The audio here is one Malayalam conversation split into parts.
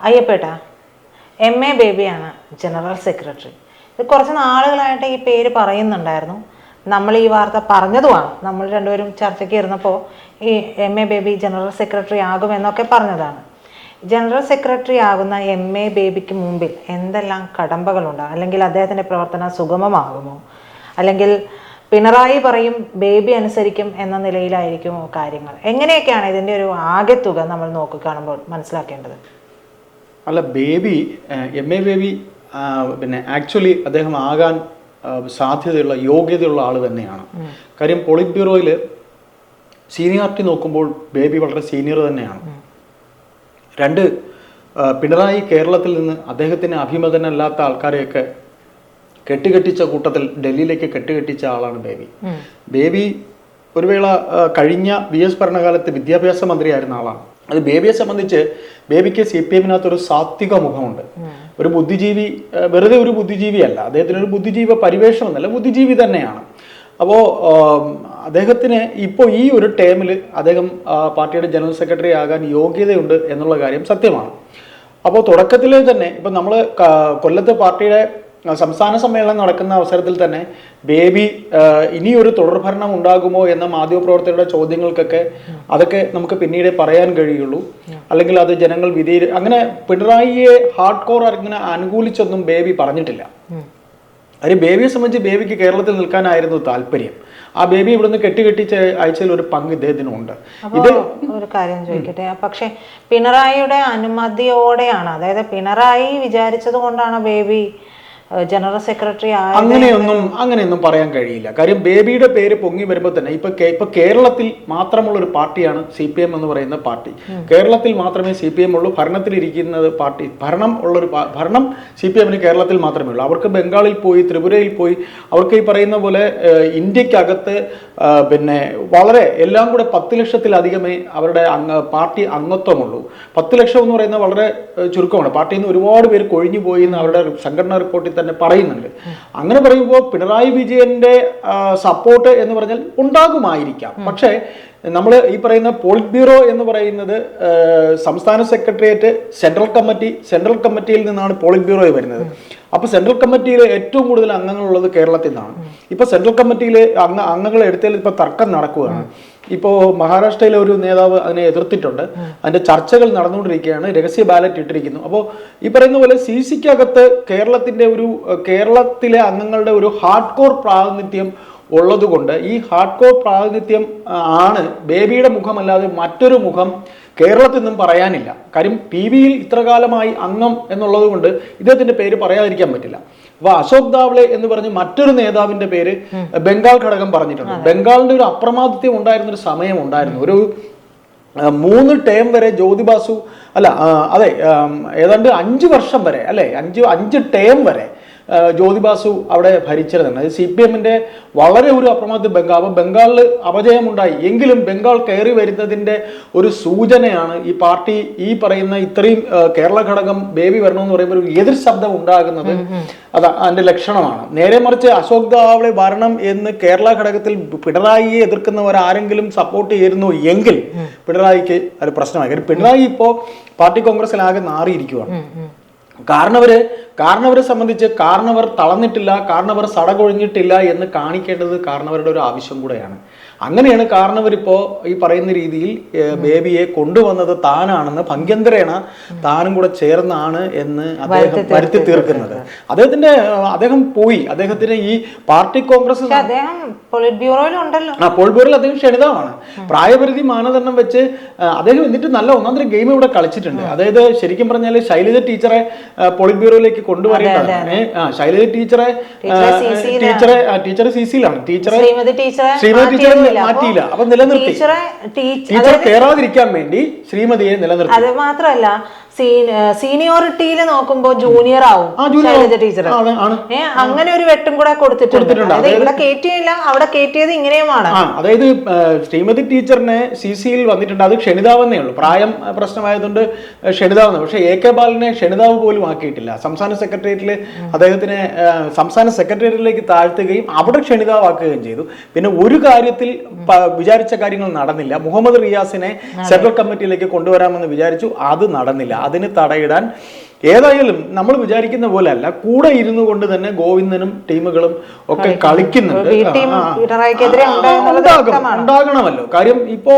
അയ്യപ്പേട്ട എം എ ബേബിയാണ് ജനറൽ സെക്രട്ടറി ഇത് കുറച്ച് നാളുകളായിട്ട് ഈ പേര് പറയുന്നുണ്ടായിരുന്നു. നമ്മൾ ഈ വാർത്ത പറഞ്ഞതുമാണ്. നമ്മൾ രണ്ടുപേരും ചർച്ചയ്ക്ക് ഇരുന്നപ്പോൾ ഈ M A Baby general secretary ആകുമെന്നൊക്കെ പറഞ്ഞതാണ്. ജനറൽ സെക്രട്ടറി ആകുന്ന എം എ ബേബിക്ക് മുമ്പിൽ എന്തെല്ലാം കടമ്പകളുണ്ട്? അല്ലെങ്കിൽ അദ്ദേഹത്തിന്റെ പ്രവർത്തനം സുഗമമാകുമോ? അല്ലെങ്കിൽ പിണറായി പറയും ബേബി അനുസരിക്കും എന്ന നിലയിലായിരിക്കുമോ കാര്യങ്ങൾ? എങ്ങനെയൊക്കെയാണ് ഇതിന്റെ ഒരു ആകെത്തുക നമ്മൾ നോക്കി കാണുമ്പോൾ മനസ്സിലാക്കേണ്ടത്? അല്ല ബേബി എം എ ബേബി പിന്നെ ആക്ച്വലി അദ്ദേഹം ആകാൻ സാധ്യതയുള്ള യോഗ്യതയുള്ള ആൾ തന്നെയാണ്. കാര്യം പോളിറ്റ് ബ്യൂറോയിൽ സീനിയോറിറ്റി നോക്കുമ്പോൾ ബേബി വളരെ സീനിയർ തന്നെയാണ്. രണ്ട് പിണറായി കേരളത്തിൽ നിന്ന് അദ്ദേഹത്തിന് അഭിമതനല്ലാത്ത ആൾക്കാരെയൊക്കെ കെട്ടുകെട്ടിച്ച കൂട്ടത്തിൽ ഡൽഹിയിലേക്ക് കെട്ടുകെട്ടിച്ച ആളാണ് ബേബി ബേബി ഒരു വേള കഴിഞ്ഞ വി എസ് ഭരണകാലത്ത് വിദ്യാഭ്യാസ മന്ത്രിയായിരുന്ന ആളാണ്. അത് ബേബിയെ സംബന്ധിച്ച് ബേബിക്ക് സി പി എമ്മിനകത്ത് ഒരു സാത്വിക മുഖമുണ്ട്. ഒരു ബുദ്ധിജീവി വെറുതെ ഒരു ബുദ്ധിജീവി അല്ല. അദ്ദേഹത്തിന് ഒരു ബുദ്ധിജീവ പരിവേഷമൊന്നുമല്ല ബുദ്ധിജീവി തന്നെയാണ്. അപ്പോൾ അദ്ദേഹത്തിന് ഇപ്പോൾ ഈ ഒരു ടേമിൽ അദ്ദേഹം പാർട്ടിയുടെ ജനറൽ സെക്രട്ടറി ആകാൻ യോഗ്യതയുണ്ട് എന്നുള്ള കാര്യം സത്യമാണ്. അപ്പോൾ തുടക്കത്തിൽ തന്നെ ഇപ്പം നമ്മൾ കൊല്ലത്ത് പാർട്ടിയുടെ സംസ്ഥാന സമ്മേളനം നടക്കുന്ന അവസരത്തിൽ തന്നെ ബേബി ഇനിയൊരു തുടർഭരണം ഉണ്ടാകുമോ എന്ന മാധ്യമപ്രവർത്തകരുടെ ചോദ്യങ്ങൾക്കൊക്കെ അതൊക്കെ നമുക്ക് പിന്നീട് പറയാൻ കഴിയുള്ളൂ. അല്ലെങ്കിൽ അത് ജനങ്ങൾ വിധി അങ്ങനെ പിണറായിയെ ഹാർഡ് കോർ അങ്ങനെ അനുകൂലിച്ചൊന്നും ബേബി പറഞ്ഞിട്ടില്ല. കാര്യം ബേബിയെ സംബന്ധിച്ച് ബേബിക്ക് കേരളത്തിൽ നിൽക്കാനായിരുന്നു താല്പര്യം. ആ ബേബി ഇവിടുന്ന് കെട്ടിക്കെട്ടിച്ച് അയച്ചതിൽ ഒരു പങ്ക് ഇദ്ദേഹത്തിനുണ്ട്. ഇത് ഒരു കാര്യം ചോദിക്കട്ടെ. പക്ഷെ പിണറായിയുടെ അനുമതിയോടെയാണ് അതായത് പിണറായി വിചാരിച്ചത് കൊണ്ടാണ് ബേബി ജനറൽ സെക്രട്ടറി അങ്ങനെയൊന്നും അങ്ങനെയൊന്നും പറയാൻ കഴിയില്ല. കാര്യം ബേബിയുടെ പേര് പൊങ്ങി വരുമ്പോൾ തന്നെ ഇപ്പൊ ഇപ്പൊ കേരളത്തിൽ മാത്രമുള്ള ഒരു പാർട്ടിയാണ് സി പി എം എന്ന് പറയുന്ന പാർട്ടി. കേരളത്തിൽ മാത്രമേ സി പി എം ഉള്ളൂ ഭരണത്തിലിരിക്കുന്നത് പാർട്ടി ഭരണം ഉള്ളൊരു ഭരണം സി പി എമ്മിന് കേരളത്തിൽ മാത്രമേ ഉള്ളൂ. അവർക്ക് ബംഗാളിൽ പോയി ത്രിപുരയിൽ പോയി അവർക്ക് ഈ പറയുന്ന പോലെ ഇന്ത്യക്കകത്ത് പിന്നെ വളരെ എല്ലാം കൂടെ പത്ത് ലക്ഷത്തിലധികമേ അവരുടെ അംഗ പാർട്ടി അംഗത്വമുള്ളൂ. പത്ത് ലക്ഷം എന്ന് പറയുന്നത് വളരെ ചുരുക്കമാണ്. പാർട്ടിയിൽ നിന്ന് ഒരുപാട് പേര് കൊഴിഞ്ഞു പോയി എന്ന് അവരുടെ സംഘടനാ റിപ്പോർട്ടിൽ തന്നെ പറയുന്നുണ്ട്. അങ്ങനെ പറയുമ്പോൾ പിണറായി വിജയന്റെ സപ്പോർട്ട് എന്ന് പറഞ്ഞാൽ ഉണ്ടാകുമായിരിക്കാം. പക്ഷേ നമ്മൾ ഈ പറയുന്ന പോളിറ്റ് ബ്യൂറോ എന്ന് പറയുന്നത് സംസ്ഥാന സെക്രട്ടേറിയറ്റ് സെൻട്രൽ കമ്മിറ്റി സെൻട്രൽ കമ്മിറ്റിയിൽ നിന്നാണ് പോളിറ്റ് ബ്യൂറോ വരുന്നത്. അപ്പോൾ സെൻട്രൽ കമ്മിറ്റിയിൽ ഏറ്റവും കൂടുതൽ അംഗങ്ങളുള്ളത് കേരളത്തിൽ നിന്നാണ്. ഇപ്പോൾ സെൻട്രൽ കമ്മിറ്റിയിൽ അംഗ അംഗങ്ങൾ എടുത്തതിൽ ഇപ്പോൾ തർക്കം നടക്കുകയാണ്. ഇപ്പോൾ മഹാരാഷ്ട്രയിലെ ഒരു നേതാവ് അതിനെ എതിർത്തിട്ടുണ്ട്. അതിന്റെ ചർച്ചകൾ നടന്നുകൊണ്ടിരിക്കുകയാണ്. രഹസ്യ ബാലറ്റ് ഇട്ടിരിക്കുന്നു. അപ്പോൾ ഈ പറയുന്ന പോലെ സി സിക്കകത്ത് കേരളത്തിന്റെ ഒരു കേരളത്തിലെ അംഗങ്ങളുടെ ഒരു ഹാർഡ് കോർ പ്രാതിനിധ്യം ഉള്ളതുകൊണ്ട് ഈ ഹാർഡ് കോർ പ്രാതിനിധ്യം ആണ് ബേബിയുടെ മുഖമല്ലാതെ മറ്റൊരു മുഖം കേരളത്തിൽ നിന്നും പറയാനില്ല. കാര്യം പി വിയിൽ ഇത്ര കാലമായി അംഗം എന്നുള്ളത് കൊണ്ട് ഇദ്ദേഹത്തിന്റെ പേര് പറയാതിരിക്കാൻ പറ്റില്ല. അപ്പൊ അശോക് ദാവ്ലെ എന്ന് പറഞ്ഞ് മറ്റൊരു നേതാവിന്റെ പേര് ബംഗാൾ ഘടകം പറഞ്ഞിട്ടുണ്ട്. ബംഗാളിന്റെ ഒരു അപ്രമാദിത്യം ഉണ്ടായിരുന്ന ഒരു സമയം ഉണ്ടായിരുന്നു. ഒരു മൂന്ന് ടേം വരെ ജ്യോതിബാസു അല്ല അതെ ഏതാണ്ട് അഞ്ച് വർഷം വരെ അല്ലെ? അഞ്ച് അഞ്ച് ടേം വരെ ആ, ജ്യോതി ബാസു അവിടെ ഭരിച്ചിരുന്നത്. അത് സി പി എമ്മിന്റെ വളരെ ഒരു അപ്രമാദ ബംഗാൾ അപ്പോൾ ബംഗാളിൽ അപജയമുണ്ടായി. എങ്കിലും ബംഗാൾ കയറി വരുന്നതിന്റെ ഒരു സൂചനയാണ് ഈ പാർട്ടി ഈ പറയുന്ന ഇത്രയും കേരള ഘടകം ബേബി വരണമെന്ന് പറയുമ്പോൾ ഒരു എതിർ ശബ്ദം ഉണ്ടാകുന്നത് അത് അതിന്റെ ലക്ഷണമാണ്. നേരെ മറിച്ച് അശോക് ദാവളെ വരണം എന്ന് കേരള ഘടകത്തിൽ പിണറായിയെ എതിർക്കുന്നവർ ആരെങ്കിലും സപ്പോർട്ട് ചെയ്യുന്നു എങ്കിൽ പിണറായിക്ക് അത് പ്രശ്നമായി. കാര്യം പിണറായി ഇപ്പോൾ പാർട്ടി കോൺഗ്രസിലാകെ നാറിയിരിക്കുകയാണ് കാരണവര് കാരണവരെ സംബന്ധിച്ച് കാരണവർ തളന്നിട്ടില്ല കാരണവർ സടകൊഴിഞ്ഞിട്ടില്ല എന്ന് കാണിക്കേണ്ടത് കാരണവരുടെ ഒരു ആവശ്യം കൂടെയാണ്. അങ്ങനെയാണ് കാരണവർ ഇപ്പോൾ ഈ പറയുന്ന രീതിയിൽ ബേബിയെ കൊണ്ടുവന്നത് താനാണെന്ന് ഭംഗ്യന്തരേണ താനും കൂടെ ചേർന്നാണ് എന്ന് അദ്ദേഹം വരുത്തി തീർക്കുന്നത്. അദ്ദേഹത്തിന്റെ അദ്ദേഹം പോയി. അദ്ദേഹത്തിന് ഈ പാർട്ടി കോൺഗ്രസ് ആ അദ്ദേഹം പോളിറ്റ് ബ്യൂറോയിൽ ഉണ്ടല്ലോ. ആ പോൾബോറിൽ അദ്ദേഹം ക്ഷണിതമാണ്. പ്രായപരിധി മാനദണ്ഡം വെച്ച് അദ്ദേഹം എന്നിട്ട് നല്ല ഒന്നാന്തരം ഗെയിം ഇവിടെ കളിച്ചിട്ടുണ്ട്. അതായത് ശരിക്കും പറഞ്ഞാൽ ശൈലജ ടീച്ചറെ പോളിറ്റ് ബ്യൂറോയിലേക്ക് കൊണ്ടുവരേണ്ടതാണ്. ആ ശൈലജ ടീച്ചറെ ടീച്ചറെ ടീച്ചറെ സി സിയിലാണ് ടീച്ചറെ ശ്രീമതി ടീച്ചറെ. മാറ്റിയില്ല. അപ്പോ നിലനിർത്തി. ടീച്ചറെ ടീച്ചർ കയറാതിരിക്കാൻ വേണ്ടി ശ്രീമതിയെ നിലനിർത്തി. അത് മാത്രല്ല സീനിയോറിറ്റിയിൽ നോക്കുമ്പോ ജൂനിയർ ആവും ശൈലജ ടീച്ചർ അങ്ങനെ ഒരു വെട്ടും കൂടെ കൊടുത്തിട്ടുണ്ട്. ഇവിടെ കയറ്റിയില്ല അവിടെ കയറ്റിയത് ഇങ്ങനെയുമാണ്. അതായത് ശ്രീമതി ടീച്ചറിനെ സി സിയിൽ വന്നിട്ടുണ്ട്. അത് ക്ഷണിതാവെന്നേ ഉള്ളൂ. പ്രായം പ്രശ്നമായതുകൊണ്ട് ക്ഷണിതാവെന്ന്. പക്ഷേ എ കെ ബാലിനെ ക്ഷണിതാവ് പോലും ആക്കിയിട്ടില്ല. സംസ്ഥാന സെക്രട്ടേറിയറ്റിൽ അദ്ദേഹത്തിനെ സംസ്ഥാന സെക്രട്ടേറിയറ്റിലേക്ക് താഴ്ത്തുകയും അവിടെ ക്ഷണിതാവാക്കുകയും ചെയ്തു. പിന്നെ ഒരു കാര്യത്തിൽ വിചാരിച്ച കാര്യങ്ങൾ നടന്നില്ല. മുഹമ്മദ് റിയാസിനെ സെൻട്രൽ കമ്മിറ്റിയിലേക്ക് കൊണ്ടുവരാമെന്ന് വിചാരിച്ചു. അത് നടന്നില്ല. അതിന് തടയിടാൻ ഏതായാലും നമ്മൾ വിചാരിക്കുന്ന പോലെ അല്ല കൂടെ ഇരുന്നു കൊണ്ട് തന്നെ ഗോവിന്ദനും ടീമുകളും ഒക്കെ കളിക്കുന്നുണ്ട്. ഉണ്ടാകണമല്ലോ. കാര്യം ഇപ്പോ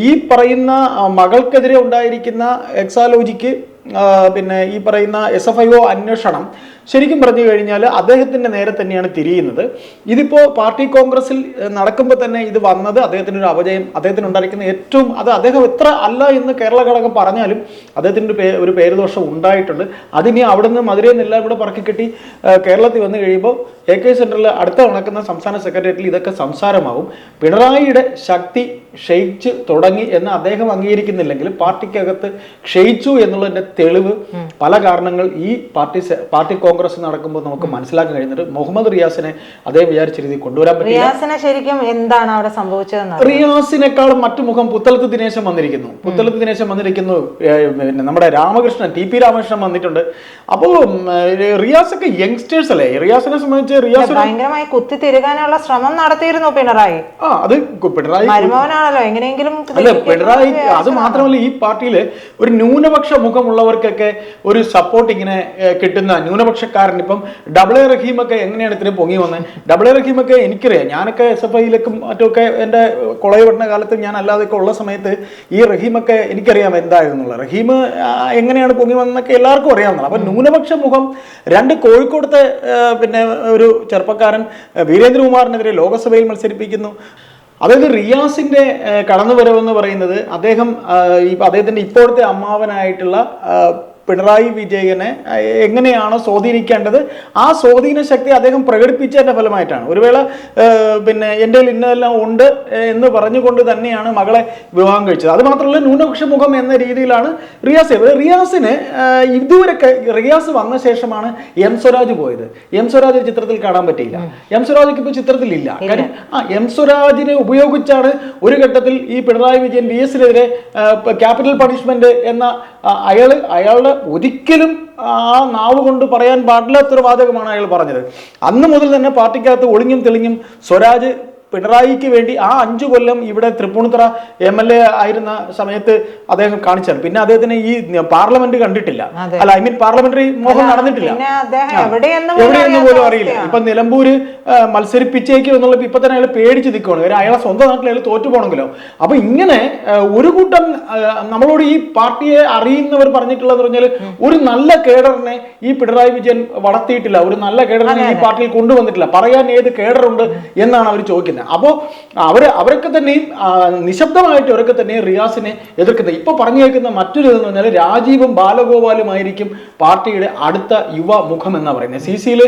ഈ പറയുന്ന മകൾക്കെതിരെ ഉണ്ടായിരിക്കുന്ന എക്സാലോജിക്ക് പിന്നെ ഈ പറയുന്ന എസ് എഫ് ഐ ഒ അന്വേഷണം ശരിക്കും പറഞ്ഞു കഴിഞ്ഞാൽ അദ്ദേഹത്തിന്റെ നേരെ തന്നെയാണ് തിരിയുന്നത്. ഇതിപ്പോൾ പാർട്ടി കോൺഗ്രസിൽ നടക്കുമ്പോൾ തന്നെ ഇത് വന്നത് അദ്ദേഹത്തിന്റെ ഒരു അപജയം അദ്ദേഹത്തിന് ഉണ്ടായിരിക്കുന്ന ഏറ്റവും അത് അദ്ദേഹം എത്ര അല്ല എന്ന് കേരള ഘടകം പറഞ്ഞാലും അദ്ദേഹത്തിന്റെ ഒരു ഒരു പേരുദോഷം ഉണ്ടായിട്ടുണ്ട്. അതിനി അവിടെ നിന്ന് മധുരയിൽ നിന്നെല്ലാം കൂടെ പറക്കി കെട്ടി കേരളത്തിൽ വന്നു കഴിയുമ്പോൾ എ കെ സെന്ററിൽ അടുത്ത നടക്കുന്ന സംസ്ഥാന സെക്രട്ടേറിയറ്റിൽ ഇതൊക്കെ സംസാരമാവും. പിണറായിയുടെ ശക്തി ക്ഷയിച്ച് തുടങ്ങി എന്ന് അദ്ദേഹം അംഗീകരിക്കുന്നില്ലെങ്കിൽ പാർട്ടിക്കകത്ത് ക്ഷയിച്ചു എന്നുള്ളതിന്റെ തെളിവ് പല കാരണങ്ങൾ ഈ പാർട്ടി പാർട്ടി കോൺഗ്രസ് നടക്കുമ്പോൾ നമുക്ക് മനസ്സിലാക്കാൻ കഴിയുന്നുണ്ട് മുഹമ്മദ് റിയാസിനെ അദ്ദേഹം വിചാരിച്ച രീതിയിൽ കൊണ്ടുവരാൻ പറ്റില്ല. റിയാസിനെ ശരിക്കും എന്താണ് അവിടെ സംഭവിച്ചത് റിയാസിനേക്കാളും മറ്റു മുഖം പുത്തലത്ത് ദിനേശൻ വന്നിരിക്കുന്നു. പുത്തലത്ത് ദിനേശൻ വന്നിരിക്കുന്നു പിന്നെ നമ്മുടെ രാമകൃഷ്ണൻ ടി പി രാമകൃഷ്ണൻ വന്നിട്ടുണ്ട്. അപ്പോൾ റിയാസ് ഒക്കെ യങ്സ്റ്റേഴ്സ് അല്ലേ? റിയാസിനെ സംബന്ധിച്ച് റിയാസ് ഭയങ്കരമായി കുത്തി തിരുകാനുള്ള ശ്രമം നടത്തിയിരുന്നു പിണറായി. ആ അത് പിണറായി മരുമോനാണല്ലോ എങ്ങനെയെങ്കിലും അല്ല പിണറായി അത് മാത്രമല്ല ഈ പാർട്ടിയിൽ ഒരു ന്യൂനപക്ഷ മുഖമുള്ളവർക്കൊക്കെ ഒരു സപ്പോർട്ട് ഇങ്ങനെ കിട്ടുന്ന ന്യൂനപക്ഷക്കാരൻ ഇപ്പം ഡബിൾ എ റഹീമൊക്കെ എങ്ങനെയാണ് ഇത്രയും പൊങ്ങി വന്നത് ഡബിൾ എ റഹീമൊക്കെ എനിക്കറിയാം ഞാനൊക്കെ എസ് എഫ് ഐയിലേക്കും മറ്റുമൊക്കെ എന്റെ കോളേജ് പഠന കാലത്ത് ഞാൻ അല്ലാതെയൊക്കെ ഉള്ള സമയത്ത് ഈ റഹീമൊക്കെ എനിക്കറിയാം എന്തായിരുന്നുള്ള റഹീം എങ്ങനെയാണ് പൊങ്ങി വന്നതെന്നൊക്കെ എല്ലാവർക്കും അറിയാവുന്നതാണ്. അപ്പം ന്യൂനപക്ഷ മുഖം രണ്ട് കോഴിക്കോടത്തെ പിന്നെ ഒരു ചെറുപ്പക്കാരൻ വീരേന്ദ്രകുമാറിനെതിരെ ലോകസഭയിൽ മത്സരിപ്പിക്കുന്നു. അതായത് റിയാസിന്റെ കടന്നുവരവെന്ന് പറയുന്നത് അദ്ദേഹം അദ്ദേഹത്തിന്റെ ഇപ്പോഴത്തെ അമ്മാവനായിട്ടുള്ള പിണറായി വിജയനെ എങ്ങനെയാണ് സ്വാധീനിക്കേണ്ടത് ആ സ്വാധീന ശക്തി അദ്ദേഹം പ്രകടിപ്പിച്ചതിന്റെ ഫലമായിട്ടാണ്. ഒരു വേള പിന്നെ എന്റെ ഇന്നതെല്ലാം ഉണ്ട് എന്ന് പറഞ്ഞുകൊണ്ട് തന്നെയാണ് മകളെ വിവാഹം കഴിച്ചത്. അത് മാത്രമല്ല ന്യൂനപക്ഷ മുഖം എന്ന രീതിയിലാണ് റിയാസ് ചെയ്തത്. റിയാസിന് ഇതുവരെ റിയാസ് വന്ന ശേഷമാണ് എം സ്വരാജ് പോയത്. എം സ്വരാജ് ചിത്രത്തിൽ കാണാൻ പറ്റിയില്ല. എം സ്വരാജ് ഇപ്പോൾ ചിത്രത്തിലില്ല കാര്യം ആ എം സ്വരാജിനെ ഉപയോഗിച്ചാണ് ഒരു ഘട്ടത്തിൽ ഈ പിണറായി വിജയൻ വി എസിനെതിരെ ക്യാപിറ്റൽ പണിഷ്മെന്റ് എന്ന അയാൾ അയാൾ അയാളുടെ ഒരിക്കലും ആ നാവ് കൊണ്ട് പറയാൻ പാടില്ലാത്തൊരു വാചകമാണ് അയാൾ പറഞ്ഞത്. അന്ന് മുതൽ തന്നെ പാർട്ടിക്കകത്ത് ഒളിഞ്ഞും തെളിഞ്ഞും സ്വരാജ് പിണറായിക്ക് വേണ്ടി ആ അഞ്ചു കൊല്ലം ഇവിടെ തൃപ്പൂണിത്തറ എം എൽ എ ആയിരുന്ന സമയത്ത് അദ്ദേഹം കാണിച്ചാണ്. പിന്നെ അദ്ദേഹത്തിന് ഈ പാർലമെന്റ് കണ്ടിട്ടില്ല. അല്ല ഐ മീൻ പാർലമെന്ററി മോഹം നടന്നിട്ടില്ല. എവിടെയെന്ന് പോലും അറിയില്ല. ഇപ്പൊ നിലമ്പൂര് മത്സരിപ്പിച്ചേക്കും എന്നുള്ള ഇപ്പൊ തന്നെ അയാൾ പേടിച്ച് നിൽക്കുകയാണ് കാര്യം അയാളെ സ്വന്തം നാട്ടിൽ അയാൾ തോറ്റു പോകണമെങ്കിലോ അപ്പൊ ഇങ്ങനെ ഒരു കൂട്ടം നമ്മളോട് ഈ പാർട്ടിയെ അറിയുന്നവർ പറഞ്ഞിട്ടുള്ളത് പറഞ്ഞാൽ ഒരു നല്ല കേഡറിനെ ഈ പിണറായി വിജയൻ വളർത്തിയിട്ടില്ല. ഒരു നല്ല കേഡറിനെ ഈ പാർട്ടിയിൽ കൊണ്ടുവന്നിട്ടില്ല. പറയാൻ ഏത് കേഡറുണ്ട് എന്നാണ് അവർ ചോദിക്കുന്നത്. അപ്പോൾ അവർ അവരൊക്കെ തന്നെയും നിശബ്ദമായിട്ട് അവരൊക്കെ തന്നെയും റിയാസിനെ എതിർക്കുന്നത്. ഇപ്പൊ പറഞ്ഞു കേൾക്കുന്ന മറ്റൊരു ഇതെന്ന് പറഞ്ഞാൽ രാജീവും ബാലഗോപാലുമായിരിക്കും പാർട്ടിയുടെ അടുത്ത യുവ മുഖം എന്ന് പറയുന്നത്. സി സിയിൽ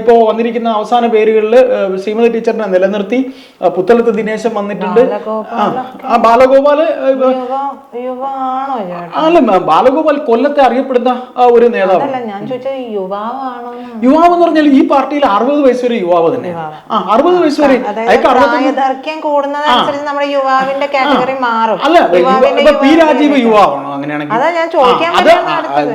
ഇപ്പോൾ വന്നിരിക്കുന്ന അവസാന പേരുകളിൽ ശ്രീമതി ടീച്ചറിനെ നിലനിർത്തി. പുത്തലത്ത് ദിനേശൻ വന്നിട്ടുണ്ട്. ആ ബാലഗോപാൽ അല്ല ബാലഗോപാൽ കൊല്ലത്തെ അറിയപ്പെടുന്ന ഒരു നേതാവ്. യുവാവ് എന്ന് പറഞ്ഞാൽ ഈ പാർട്ടിയിൽ അറുപത് വയസ്സ് വരെ യുവാവ് തന്നെ ആ അറുപത് വയസ്സ് വരെ പ്രായദൈർഘ്യം കൂടുന്നതനുസരിച്ച് നമ്മുടെ യുവാവിന്റെ കാറ്റഗറി മാറും. അല്ല ഇപ്പൊ പി രാജീവ് യുവാവാണോ അങ്ങനെയാണെങ്കിൽ? അതാ ഞാൻ ചോദിക്കാൻ.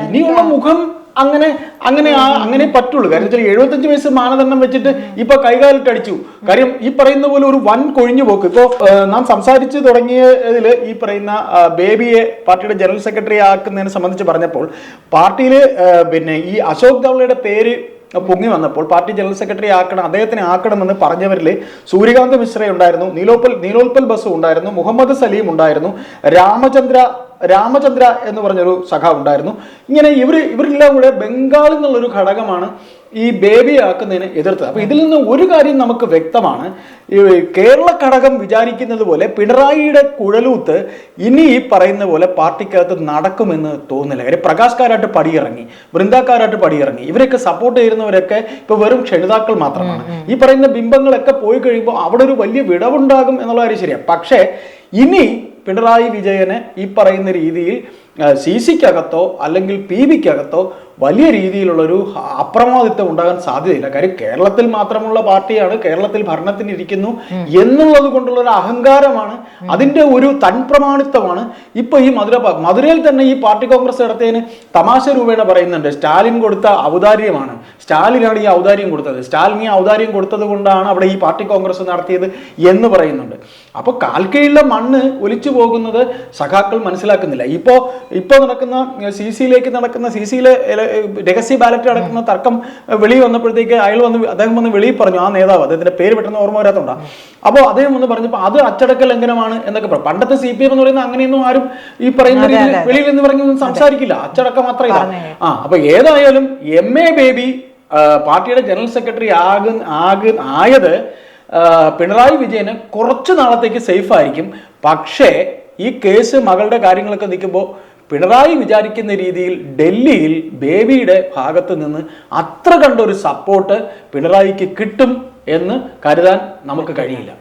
ഇനിയുള്ള മുഖം അങ്ങനെ അങ്ങനെ ആ- അങ്ങനെ പറ്റുള്ളൂ. കാര്യം വെച്ചാൽ എഴുപത്തഞ്ച് വയസ്സ് മാനദണ്ഡം വെച്ചിട്ട് ഇപ്പൊ കൈകാലിട്ട് അടിച്ചു കാര്യം ഈ പറയുന്ന പോലെ ഒരു വൻ കൊഴിഞ്ഞു പോക്ക്. ഇപ്പോ നാം സംസാരിച്ചു തുടങ്ങിയതിൽ ഈ പറയുന്ന ബേബിയെ പാർട്ടിയുടെ ജനറൽ സെക്രട്ടറി ആക്കുന്നതിനെ സംബന്ധിച്ച് പറഞ്ഞപ്പോൾ പാർട്ടിയിൽ പിന്നെ ഈ അശോക് ധവളയുടെ പേര് പൊങ്ങി വന്നപ്പോൾ പാർട്ടി ജനറൽ സെക്രട്ടറി ആക്കണം അദ്ദേഹത്തിന് ആക്കണമെന്ന് പറഞ്ഞവരിൽ സൂര്യകാന്ത് മിശ്ര ഉണ്ടായിരുന്നു നീലോപ്പൽ നീലോൽപ്പൽ ബസു ഉണ്ടായിരുന്നു മുഹമ്മദ് സലീം ഉണ്ടായിരുന്നു രാമചന്ദ്ര രാമചന്ദ്ര എന്ന് പറഞ്ഞൊരു സഖ ഉണ്ടായിരുന്നു. ഇങ്ങനെ ഇവർ ഇവരെല്ലാം കൂടെ ബംഗാളിൽ നിന്നുള്ളൊരു ഘടകമാണ് ഈ ബേബി ആക്കുന്നതിന് എതിർത്തത്. അപ്പൊ ഇതിൽ നിന്ന് ഒരു കാര്യം നമുക്ക് വ്യക്തമാണ്. ഈ കേരള ഘടകം വിചാരിക്കുന്നത് പോലെ പിണറായിയുടെ കുഴലൂത്ത് ഇനി ഈ പറയുന്ന പോലെ പാർട്ടിക്കകത്ത് നടക്കുമെന്ന് തോന്നുന്നില്ല. കാര്യം പ്രകാശ്കാരായിട്ട് പടിയിറങ്ങി വൃന്ദാക്കാരായിട്ട് പടിയിറങ്ങി. ഇവരൊക്കെ സപ്പോർട്ട് ചെയ്യുന്നവരൊക്കെ ഇപ്പൊ വെറും ക്ഷണിതാക്കൾ മാത്രമാണ്. ഈ പറയുന്ന ബിംബങ്ങളൊക്കെ പോയി കഴിയുമ്പോൾ അവിടെ ഒരു വലിയ വിടവുണ്ടാകും എന്നുള്ള കാര്യം ശരിയാണ് പക്ഷേ ഇനി പിണറായി വിജയനെ ഈ പറയുന്ന രീതിയിൽ സി സിക്കകത്തോ അല്ലെങ്കിൽ പി ബിക്കകത്തോ വലിയ രീതിയിലുള്ളൊരു അപ്രമാദിത്വം ഉണ്ടാകാൻ സാധ്യതയില്ല. കാര്യം കേരളത്തിൽ മാത്രമുള്ള പാർട്ടിയാണ് കേരളത്തിൽ ഭരണത്തിന് ഇരിക്കുന്നു എന്നുള്ളത് കൊണ്ടുള്ള ഒരു അഹങ്കാരമാണ് അതിന്റെ ഒരു തൻപ്രമാണിത്വമാണ് ഇപ്പൊ ഈ മധുര മധുരയിൽ തന്നെ ഈ പാർട്ടി കോൺഗ്രസ് നടത്തിയതിന് തമാശ രൂപേണ പറയുന്നുണ്ട്. സ്റ്റാലിൻ കൊടുത്ത ഔദാര്യമാണ്. സ്റ്റാലിനാണ് ഈ ഔദാര്യം കൊടുത്തത്. സ്റ്റാലിൻ ഈ ഔദാര്യം കൊടുത്തത് കൊണ്ടാണ് അവിടെ ഈ പാർട്ടി കോൺഗ്രസ് നടത്തിയത് എന്ന് പറയുന്നുണ്ട്. അപ്പോൾ കാൽക്കീഴിലെ മണ്ണ് ഒലിച്ചു പോകുന്നത് സഖാക്കൾ മനസ്സിലാക്കുന്നില്ല. ഇപ്പോൾ ഇപ്പോൾ നടക്കുന്ന സി സിയിലേക്ക് നടക്കുന്ന സി സിയിലെ രഹസ്യ ബാലറ്റ് നടക്കുന്ന തർക്കം വെളി വന്നപ്പോഴത്തേക്ക് അയാൾ വന്ന് അദ്ദേഹം വന്ന് വെളിയിൽ പറഞ്ഞു ആ നേതാവ് അദ്ദേഹത്തിന്റെ പേര് പെട്ടെന്ന് ഓർമ്മ വരാത്തോണ്ടാ. അപ്പോൾ അദ്ദേഹം വന്ന് പറഞ്ഞപ്പോൾ അത് അച്ചടക്ക ലംഘനമാണ് എന്നൊക്കെ പറഞ്ഞു. പണ്ടത്തെ സി പി എം എന്ന് പറയുന്നത് അങ്ങനെയൊന്നും ആരും ഈ പറയുന്ന രീതിയിൽ വെളിയിൽ നിന്ന് പറഞ്ഞു സംസാരിക്കില്ല. അച്ചടക്കം മാത്രമേ ആ അപ്പൊ ഏതായാലും എം എ ബേബി പാർട്ടിയുടെ ജനറൽ സെക്രട്ടറി ആകുന്ന ആകുന്ന ആയത് പിണറായി വിജയന് കുറച്ച് നാളത്തേക്ക് സേഫ് ആയിരിക്കും. പക്ഷേ ഈ കേസ് മകളുടെ കാര്യങ്ങളൊക്കെ നിൽക്കുമ്പോൾ പിണറായി വിചാരിക്കുന്ന രീതിയിൽ ഡൽഹിയിൽ ബേബിയുടെ ഭാഗത്ത് നിന്ന് അത്ര കണ്ടൊരു സപ്പോർട്ട് പിണറായിക്ക് കിട്ടും എന്ന് കരുതാൻ നമുക്ക് കഴിയില്ല.